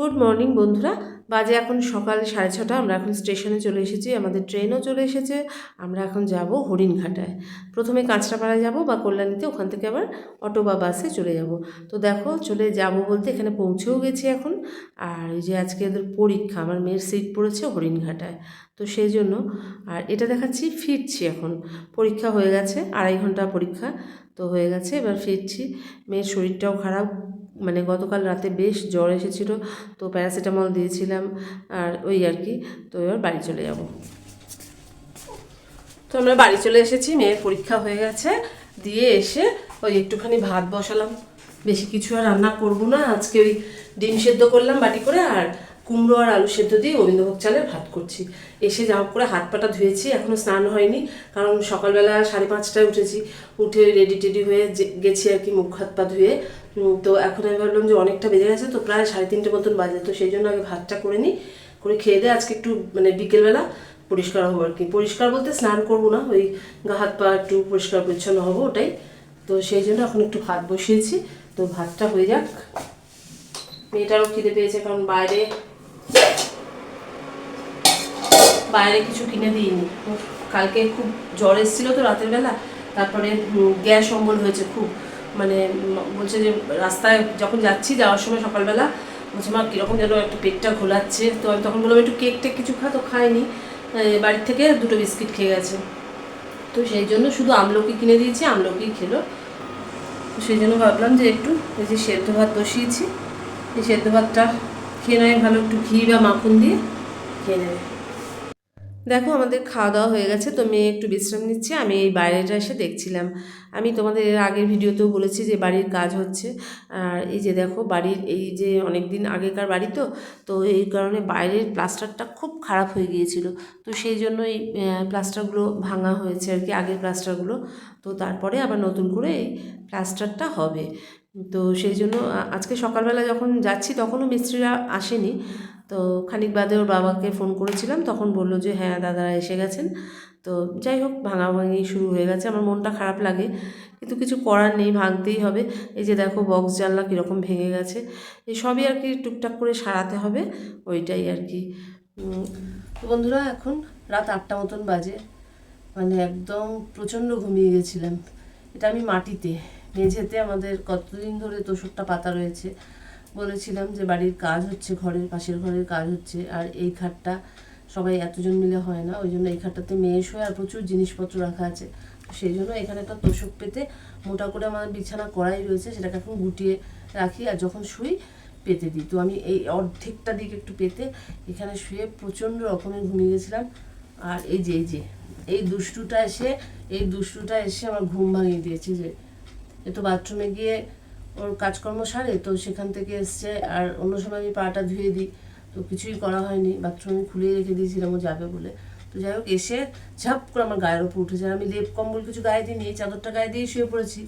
Good morning বন্ধুরা। বাজে এখন সকাল সাড়ে ছটা। আমরা এখন স্টেশনে চলে এসেছি। আমাদের ট্রেনও চলে এসেছে। আমরা এখন যাব হরিণঘাটায়। প্রথমে কাঁচরাপাড়ায় যাব বা কল্যাণীতে। ওখান থেকে আবার অটো বা বাসে চলে যাব। তো দেখো, চলে যাব বলতে এখানে পৌঁছেও গেছি এখন। আর এই যে আজকে এদের পরীক্ষা, আমার মেয়ের সিট পড়েছে হরিণঘাটায়। তো সেই জন্য, আর এটা দেখাচ্ছি, ফিরছি এখন। পরীক্ষা হয়ে গেছে, আড়াই ঘণ্টা পরীক্ষা তো হয়ে গেছে, এবার ফিরছি। মেয়ের শরীরটাও খারাপ। মানে গতকাল রাতে বেশ জ্বর এসেছিল, তো প্যারাসিটামল দিয়েছিলাম আর ওই আর কি, তো এবার বাড়ি চলে যাব। তো আমরা বাড়ি চলে এসেছি, মেয়ের পরীক্ষা হয়ে গেছে, দিয়ে এসে ওই একটুখানি ভাত বসালাম। বেশি কিছু আর রান্না করব না, আজকে ওই ডিম সেদ্ধ করলাম বাটি করে আর কুমড়ো আর আলু সেদ্ধ দিয়ে গোবিন্দভোগ চালের ভাত করছি। এসে যা করে হাত পাটা ধুয়েছি এখনও স্নান হয়নি, কারণ সকালবেলা সাড়ে পাঁচটায় উঠেছি। উঠে রেডি টেডি হয়ে গেছি আর কি মুখ হাত পা ধুয়ে তো এখন আমি ভাবলাম যে অনেকটা বেজে গেছে, তো প্রায় সাড়ে তিনটে মতন বাজে, তো সেই জন্য আগে ভাতটা করে নিই, করে খেয়ে দিয়ে আজকে একটু মানে বিকেলবেলা পরিষ্কার হব আর কি। পরিষ্কার বলতে স্নান করব না, ওই গা হাত পা একটু পরিষ্কার পরিচ্ছন্ন হব ওটাই। তো সেই জন্য এখন একটু ভাত বসিয়েছি, তো ভাতটা হয়ে যাক। মেয়েটারও খিদে পেয়েছে, কারণ বাইরে বাইরে কিছু কিনে দিইনি। কালকে খুব জ্বর এসেছিল তো রাতের বেলা, তারপরে গ্যাস অম্বল হয়েছে খুব। মানে বলছে যে রাস্তায় যখন যাচ্ছি যাওয়ার সময় সকালবেলা বলছে মা কীরকম যেন একটু পেটটা ঘোলাচ্ছে। তো আমি তখন বললাম একটু কেক টেক কিছু খা তো খায়নি এ, বাড়ির থেকে দুটো বিস্কিট খেয়ে গেছে। তো সেই জন্য শুধু আমলকি কিনে দিয়েছি আমলকি খেলো। সেই জন্য ভাবলাম যে একটু এই যে সেদ্ধ ভাত বসিয়েছি এই সেদ্ধ ভাতটা খেয়ে নেয় ভালো একটু ঘি বা মাখন দিয়ে খেয়ে নেবে। দেখো আমাদের খাওয়া দাওয়া হয়ে গেছে, তো মেয়ে একটু বিশ্রাম নিচ্ছে, আমি এই বাইরেটা এসে দেখছিলাম। আমি তোমাদের এর আগের ভিডিওতেও বলেছি যে বাড়ির কাজ হচ্ছে, আর এই যে দেখো বাড়ির এই যে অনেক দিন আগেকার বাড়ি তো তো এই কারণে বাইরের প্লাস্টারটা খুব খারাপ হয়ে গিয়েছিল। তো সেই জন্য এই প্লাস্টারগুলো ভাঙা হয়েছে আর কি, আগের প্লাস্টারগুলো। তো তারপরে আবার নতুন করে এই প্লাস্টারটা হবে। তো সেই জন্য আজকে সকালবেলা যখন যাচ্ছি তখনও মিস্ত্রিরা আসেনি। তো খানিক বাদে ওর বাবাকে ফোন করেছিলাম, তখন বলল যে হ্যাঁ দাদারা এসে গেছেন। তো যাই হোক ভাঙাভাঙি শুরু হয়ে গেছে। আমার মনটা খারাপ লাগে, কিন্তু কিছু করার নেই, ভাঙতেই হবে। এই যে দেখো বক্স জানলা কীরকম ভেঙে গেছে। এই সবই আর কি টুকটাক করে সারাতে হবে, ওইটাই আর কি। তো বন্ধুরা, এখন রাত আটটা মতন বাজে। মানে একদম প্রচণ্ড ঘুমিয়ে গেছিলাম। এটা আমি মাটিতে। মেঝেতে আমাদের কতদিন ধরে তোষকটা পাতা রয়েছে, বলেছিলাম যে বাড়ির কাজ হচ্ছে, ঘরের পাশের ঘরের কাজ হচ্ছে, আর এই খাটটা সবাই এতজন মিলে হয় না, ওই জন্য এই খাটটাতে মেয়ে শোয় আর প্রচুর জিনিসপত্র রাখা আছে। সেই জন্য এখানে একটা তোষক পেতে মোটা করে আমার বিছানা করাই রয়েছে, সেটাকে এখন গুটিয়ে রাখি আর যখন শুই পেতে দিই। তো আমি এই অর্ধেকটা দিকে একটু পেতে এখানে শুয়ে প্রচণ্ড রকমের ঘুমিয়ে গেছিলাম। আর এই যে এই যে, এই দুষ্টুটা এসে, এই দুষ্টুটা এসে আমার ঘুম ভাঙিয়ে দিয়েছে যে এ তো বাথরুমে গিয়ে ওর কাজকর্ম সারে, তো সেখান থেকে এসছে। আর অন্য সময় আমি পাটা ধুয়ে দিই। তো কিছুই করা হয়নি। বাথরুমে খুলে রেখে দিয়েছিলাম, ও যাবে বলে। তো যাই হোক, এসে ঝাপ করে আমার গায়ের ওপর উঠেছে। আর আমি লেপ কম্বল কিছু গায়ে দিইনি চাদরটা গায়ে দিয়ে শুয়ে পড়েছি।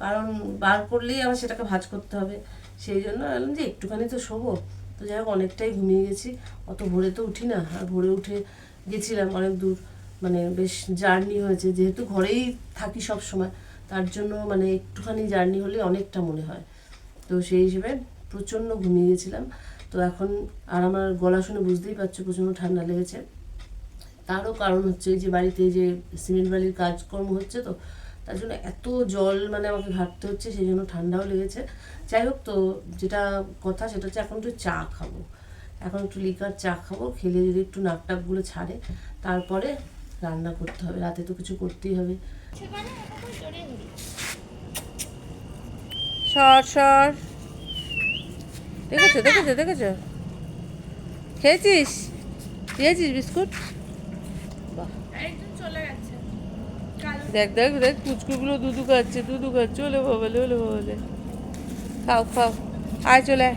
কারণ বার করলেই আমার সেটাকে ভাজ করতে হবে। সেই জন্য বললাম যে, একটুখানি তো শোবো। তো যাই হোক, অনেকটাই ঘুমিয়ে গেছি। অত ভোরে তো উঠি না, আর ভোরে উঠে গেছিলাম অনেক দূর। মানে বেশ জার্নি হয়েছে। যেহেতু ঘরেই থাকি সব সময়। তার জন্য মানে একটুখানি জার্নি হলে অনেকটা মনে হয়। তো সেই হিসেবে প্রচণ্ড ঘুমিয়ে গেছিলাম। তো এখন আর আমার গলা শুনে বুঝতেই পারছ প্রচণ্ড ঠান্ডা লেগেছে। তারও কারণ হচ্ছে যে বাড়িতে যে সিমেন্ট বালির কাজকর্ম হচ্ছে তো, তার জন্য এত জল মানে আমাকে ঘাটতে হচ্ছে, সেই জন্য ঠান্ডাও লেগেছে। যাই হোক তো যেটা কথা সেটা হচ্ছে এখন একটু চা খাব। এখন একটু লিকার চা খাব, খেলে যদি একটু নাক টাকগুলো ছাড়ে, তারপরে রান্না করতে হবে। রাতে তো কিছু করতেই হবে। সর সর। দেখেছ দেখেছ দেখেছ? খেয়েছিস? খেয়েছিস বিস্কুট? দেখ দেখ দেখ কুচকুগুলো দুধু খাচ্ছে দুধু খাচ্ছে। ওলে বাবালে ওলে বাবালে খাও খাও। আয়, চলে।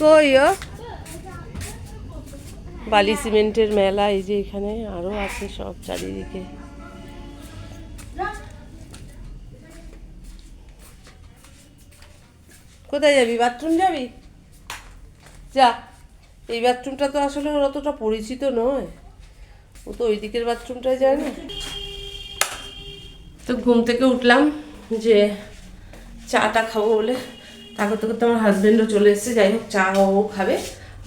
কই, ও? বালি সিমেন্টের মেলা, এই যে এখানে আরও আছে সব চারিদিকে। কোথায় যাবি? বাথরুম যাবি? যা, এই বাথরুমটা তো আসলে ওর অতটা পরিচিত নয়। ও তো ওই দিকের বাথরুমটায় যায় না। তো ঘুম থেকে উঠলাম যে চাটা খাব বলে। তা করতে করতে আমার হাজব্যান্ডও চলে এসেছে, যাই হোক চা ও খাবে।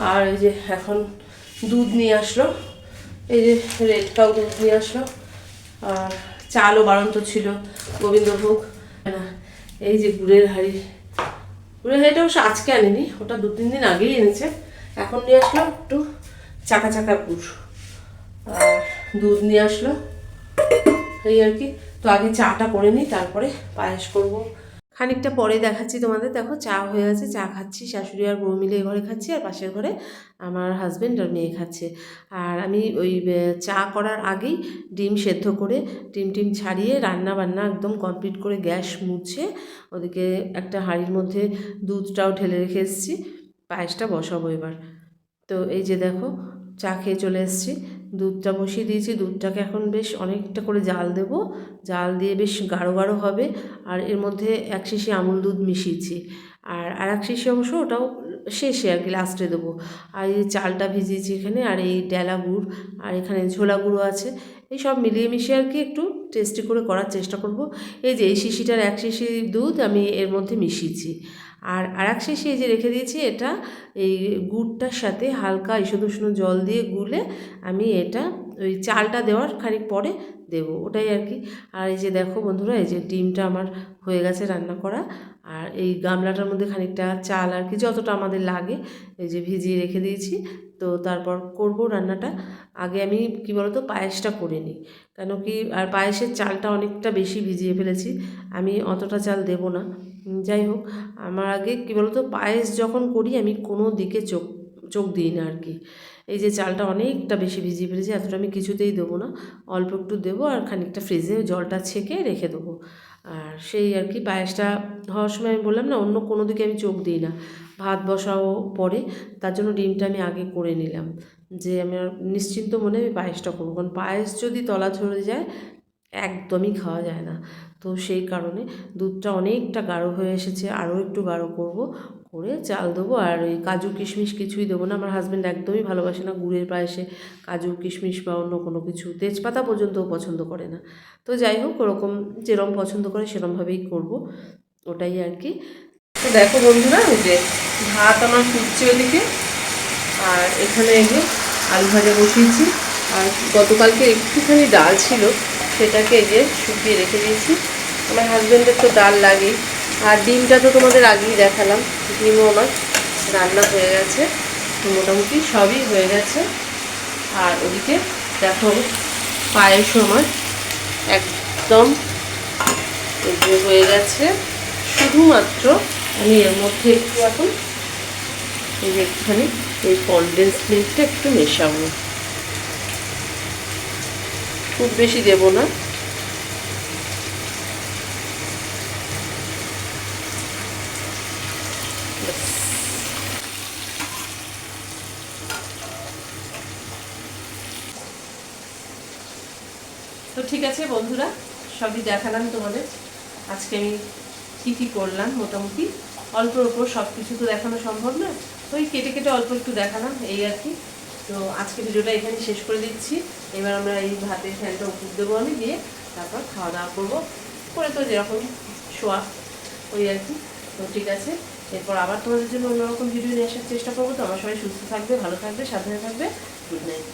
আর এই যে এখন দুধ নিয়ে আসলো। এই যে রেড কাউ দুধ নিয়ে আসলো। আর চালও বাড়ন্ত ছিল, গোবিন্দভোগ। না, এই যে গুড়ের হাড়ি। গুড়ের হাড়িটা অবশ্য আজকে আনিনি, ওটা দু তিন দিন আগেই এনেছে। এখন নিয়ে আসলো একটু চাকা চাকা গুড়। আর দুধ নিয়ে আসলো। এই আর কি। তো আগে চাটা করে নিই, তারপরে পায়েস করব। খানিকটা পরে দেখাচ্ছি তোমাদের। দেখো, চা হয়ে গেছে, চা খাচ্ছি। শাশুড়ি আর বউ মিলে ঘরে খাচ্ছি, আর পাশের ঘরে আমার হাজব্যান্ড আর মেয়ে খাচ্ছে। আর আমি ওই চা করার আগেই ডিম সেদ্ধ করে, ডিম টিম ছাড়িয়ে রান্না বান্না একদম কমপ্লিট করে গ্যাস মুছে, ওদিকে একটা হাঁড়ির মধ্যে দুধটাও ঢেলে রেখে এসেছি। পায়েসটা বসাবো এবার। তো এই যে দেখো, চা খেয়ে চলে এসেছি। দুধটা বসিয়ে দিয়েছি, দুধটাকে এখন বেশ অনেকটা করে জাল দেব। জাল দিয়ে বেশ গাঢ় গাঢ় হবে আর এর মধ্যে এক শিশি আমুল দুধ মিশিয়েছি। আর আর এক শিশি অংশ ওটাও শেষে আর কি লাস্টে দেবো। আর এই চালটা ভিজিয়েছি এখানে আর এই ডেলা গুড় আর এখানে ঝোলা গুঁড়ো আছে, এই সব মিলিয়ে মিশিয়ে আর কি একটু টেস্টি করে করার চেষ্টা করব। এই যে এই শিশিটার এক শিশি দুধ আমি এর মধ্যে মিশিয়েছি। আর আর এক শেষে যে রেখে দিয়েছি এটা, এই গুড়টার সাথে হালকা ইসদ উষ্ণ জল দিয়ে গুলে আমি এটা, ওই চালটা দেওয়ার খানিক পরে দেব, ওটাই আর কি। আর এই যে দেখো বন্ধুরা, এই যে ডিমটা আমার হয়ে গেছে রান্না করা, আর এই গামলাটার মধ্যে খানিকটা চাল আর কি, যতটা আমাদের লাগে, এই যে ভিজিয়ে রেখে দিয়েছি। তো তারপর করব রান্নাটা। আগে আমি কি বলতো পায়েসটা করে নিই। কেন কি আর পায়েসের চালটা অনেকটা বেশি ভিজিয়ে ফেলেছি। আমি অতটা চাল দেব না। যাই হোক, আমার আগে কি বলতো পায়েস যখন করি আমি কোনো দিকে চোখ চোখ দিই না আর কি এই যে চালটা অনেকটা বেশি ভিজিয়ে ফেলেছি, এতটা আমি কিছুতেই দেবো না। অল্প একটু দেবো আর খানিকটা ফ্রিজে জলটা ছেঁকে রেখে দেবো। আর সেই আর কি পায়েসটা হওয়ার সময় আমি বললাম না, অন্য কোনো দিকে আমি চোখ দিই না। ভাত বসাও পরে, তার জন্য ডিমটা আমি আগে করে নিলাম। যে আমার নিশ্চিন্ত মনে আমি পায়েসটা করব, কারণ পায়েস যদি তলা ধরে যায়, একদমই খাওয়া যায় না। তো সেই কারণে দুধটা অনেকটা গাঢ় হয়ে এসেছে, আরও একটু গাঢ় করব, করে চাল দেবো। আর ওই কাজু কিশমিশ কিছুই দেবো না, আমার হাজব্যান্ড একদমই ভালোবাসে না গুড়ের পায়েসে কাজু কিশমিশ বা অন্য কোনো কিছু, তেজপাতা পর্যন্তও পছন্দ করে না। তো যাই হোক, ওরকম যেরকম পছন্দ করে সেরমভাবেই করব, ওটাই আর কি। তো দেখো বন্ধুরা, ওই যে ভাত আমার ফুটছে ওদিকে। আর এখানে যে আলু ভাজা বসিয়েছি। আর গতকালকে একটুখানি ডাল ছিল, সেটাকে এই যে শুকিয়ে রেখে দিয়েছি। আমার হাজব্যান্ডের তো ডাল লাগেই। আর ডিমটা তো তোমাদের আগেই দেখালাম, ডিমও আমার রান্না হয়ে গেছে, মোটামুটি সবই হয়ে গেছে। আর ওদিকে দেখো পায়েসও আমার একদম হয়ে গেছে। শুধুমাত্র আমি এর মধ্যে একটু এখন একটুখানি, এই কনডেন্স মিল্কটা একটু মেশাবো। খুব বেশি দেব না। তো ঠিক আছে বন্ধুরা, সবই দেখালাম তোমাদের। আজকে আমি কী কী করলাম, মোটামুটি। অল্পর ওপর সব কিছু তো দেখানো সম্ভব না। ওই কেটে কেটে অল্প একটু দেখালাম, এই আর কি। তো আজকে ভিডিওটা এখানে শেষ করে দিচ্ছি। এবার আমরা এই ভাতের ফ্যানটা উপর দেবো আমি দিয়ে তারপর খাওয়া দাওয়া করব। করে তো যেরকম শোয়া, ওই আর কি। তো ঠিক আছে, এরপর আবার তোমাদের জন্য অন্যরকম ভিডিও নিয়ে আসার চেষ্টা করব। তো আমার সবাই সুস্থ থাকবে, ভালো থাকবে, সাবধানে থাকবে। Good night.